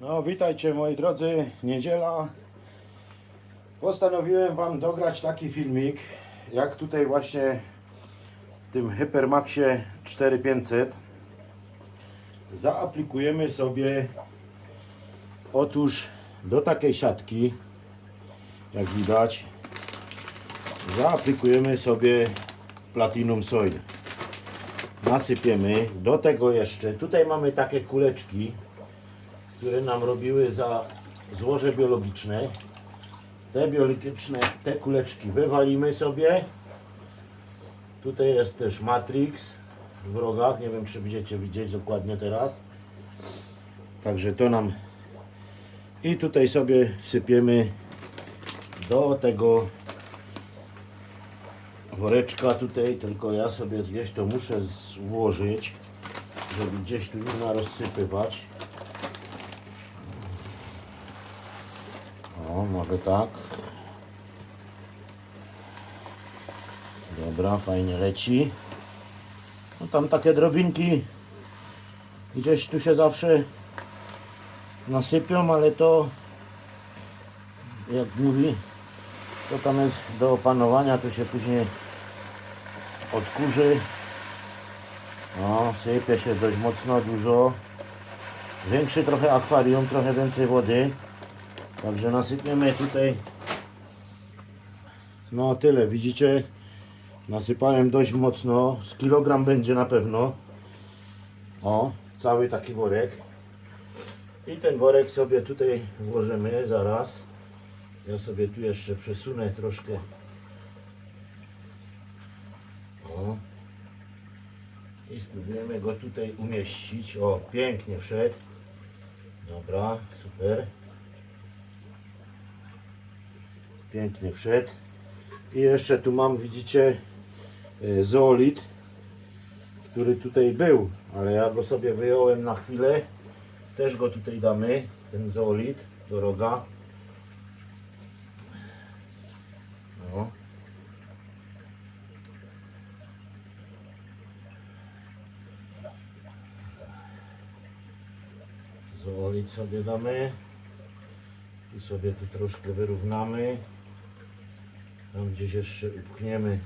No, witajcie moi drodzy, niedziela. Postanowiłem Wam dograć taki filmik, jak tutaj właśnie w tym Hypermaxie 4500 zaaplikujemy sobie otóż do takiej siatki, jak widać, zaaplikujemy sobie Platinum Soil. Nasypiemy, do tego jeszcze, tutaj mamy takie kuleczki, które nam robiły za złoże biologiczne. Te biologiczne, te kuleczki wywalimy sobie. Tutaj jest też Matrix w rogach. Nie wiem, czy będziecie widzieć dokładnie teraz. Także to nam i tutaj sobie wsypiemy do tego woreczka tutaj, tylko ja sobie gdzieś to muszę złożyć, żeby gdzieś tu nie rozsypywać. Może tak. Dobra, fajnie leci. No tam takie drobinki gdzieś tu się zawsze nasypią, ale to jak mówi, to tam jest do opanowania, to się później odkurzy. O, sypie się dość mocno, dużo. Większy trochę akwarium, trochę więcej wody. Także nasypiemy tutaj. No tyle, widzicie? Nasypałem dość mocno. Z kilogram będzie na pewno. O, cały taki worek. I ten worek sobie tutaj włożymy zaraz. Ja sobie tu jeszcze przesunę troszkę. O. I spróbujemy go tutaj umieścić. O, pięknie wszedł. Dobra, super. Pięknie wszedł. I jeszcze tu mam, widzicie, e, zolit, który tutaj był, ale ja go sobie wyjąłem na chwilę. Też go tutaj damy, ten zolit do roga. No. Zolit sobie damy. Tu sobie tu troszkę wyrównamy. Tam gdzieś jeszcze upchniemy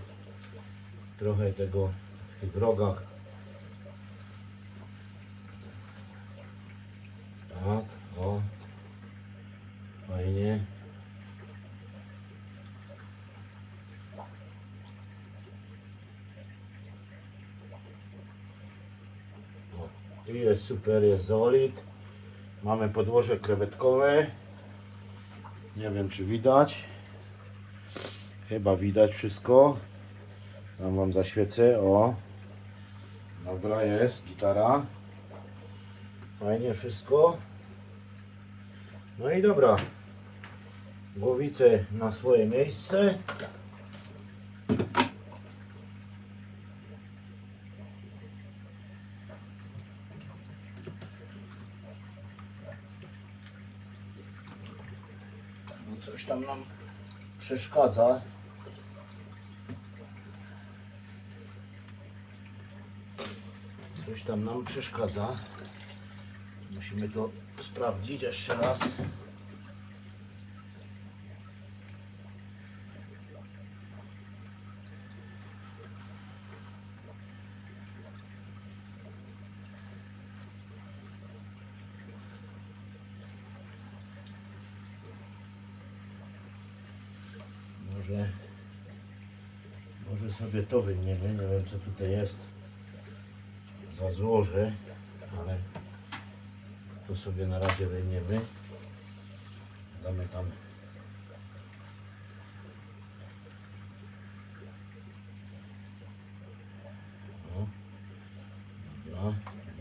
trochę tego w tych rogach. Tak, o. Fajnie. O, I jest super, jest zolit. Mamy podłoże krewetkowe. Nie wiem czy widać. Chyba widać wszystko. Tam wam zaświecę. O. Dobra jest gitara. Fajnie wszystko. No i dobra. Głowice na swoje miejsce. No coś tam nam przeszkadza. Coś tam nam przeszkadza. Musimy to sprawdzić jeszcze raz. Może, może sobie to wyjmiemy. Nie wiem co tutaj jest za złoże, ale to sobie na razie wyjmiemy. Damy tam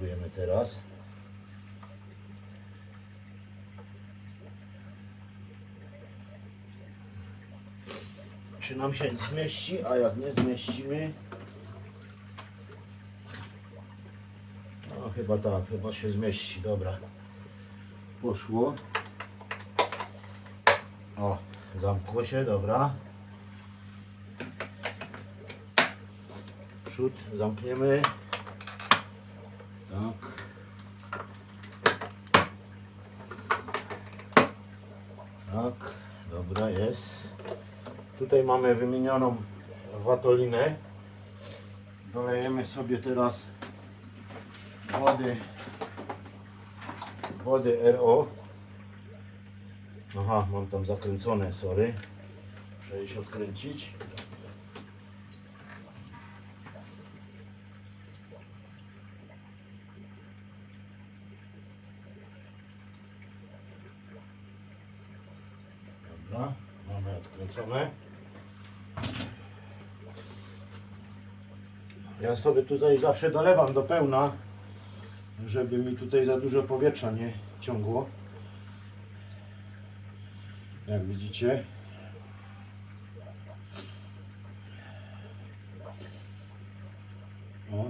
próbujemy teraz. Czy nam się zmieści, a jak nie zmieścimy, no chyba tak, chyba się zmieści, dobra. Poszło. O, zamkło się, dobra. Przód zamkniemy. Tak. Tak, dobra jest. Tutaj mamy wymienioną watolinę. Dolejemy sobie teraz wody wody RO. Aha, mam tam zakręcone, sorry. Muszę iść odkręcić. Dobra, mamy odkręcone. Ja sobie tutaj zawsze dolewam do pełna, żeby mi tutaj za dużo powietrza nie ciągło. Jak widzicie. O.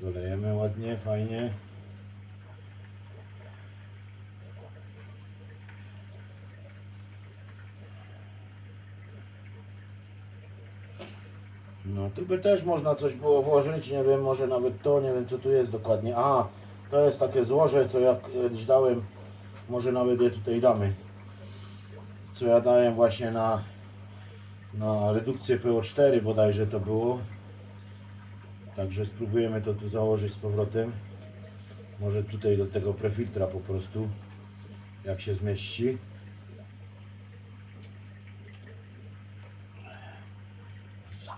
Dolejemy ładnie, fajnie. No tu by też można coś było włożyć, nie wiem, może nawet to, nie wiem co tu jest dokładnie. A, to jest takie złoże, co ja kiedyś dałem, może nawet je tutaj damy. Co ja dałem właśnie na, na redukcję PO4 bodajże to było. Także spróbujemy to tu założyć z powrotem. Może tutaj do tego prefiltra po prostu, jak się zmieści.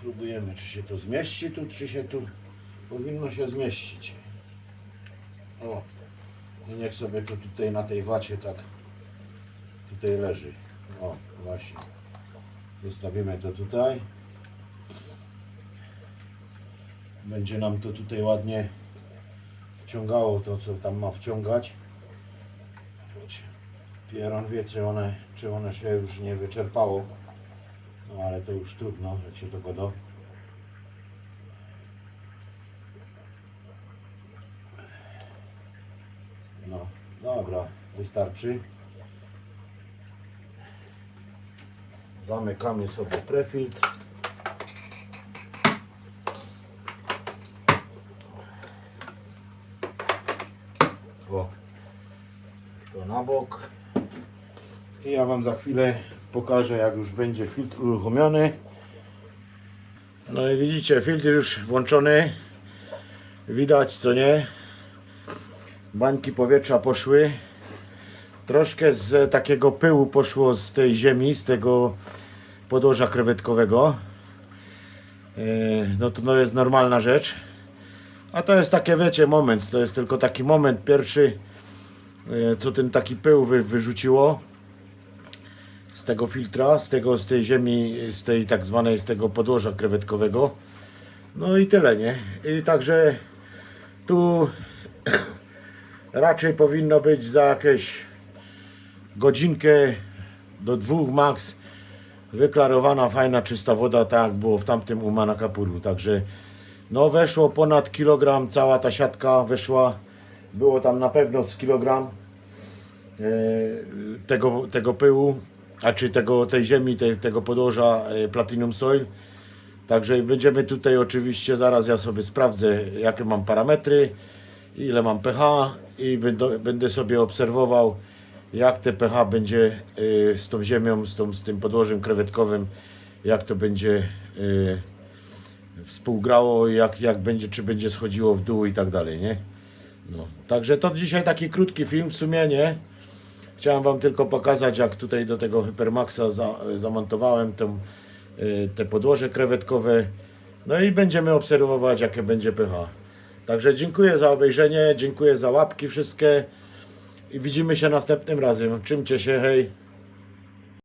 Spróbujemy, czy się to zmieści tu, czy się tu powinno się zmieścić. O, i niech sobie to tutaj na tej wacie tak tutaj leży. O, właśnie. Zostawimy to tutaj. Będzie nam to tutaj ładnie wciągało to, co tam ma wciągać. Pieron wie, czy one, czy one się już nie wyczerpało. No ale to już trudno, jak się dogoda. No, dobra, wystarczy. Zamykamy sobie prefiltr. O, to na bok. I ja Wam za chwilę pokażę, jak już będzie filtr uruchomiony. No i widzicie, filtr już włączony. Widać, co nie. Bańki powietrza poszły. Troszkę z takiego pyłu poszło z tej ziemi, z tego podłoża krewetkowego. E, No to no jest normalna rzecz. A to jest takie, wiecie, moment. To jest tylko taki moment pierwszy, e, co ten taki pył wy, wyrzuciło z tego filtra, z tego, z tej ziemi, z tej tak zwanej, z tego podłoża krewetkowego. No i tyle, nie? I także tu raczej powinno być za jakieś godzinkę do dwóch max wyklarowana, fajna, czysta woda, tak jak było w tamtym u Manakapuru. Także no weszło ponad kilogram, cała ta siatka weszła, było tam na pewno z kilogram e, tego, tego pyłu, a czy tego, tej ziemi, te, tego podłoża e, Platinum Soil. Także będziemy tutaj oczywiście, zaraz ja sobie sprawdzę jakie mam parametry, ile mam pH i będę, będę sobie obserwował jak te pH będzie y, z tą ziemią, z, tą, z tym podłożem krewetkowym, jak to będzie y, współgrało, jak, jak będzie, czy będzie schodziło w dół i tak dalej, nie? No, także to dzisiaj taki krótki film w sumie, nie? Chciałem Wam tylko pokazać, jak tutaj do tego Hypermaxa za, zamontowałem tą, y, te podłoże krewetkowe. No i będziemy obserwować, jakie będzie pH. Także dziękuję za obejrzenie, dziękuję za łapki wszystkie i widzimy się następnym razem. Czymcie się, hej!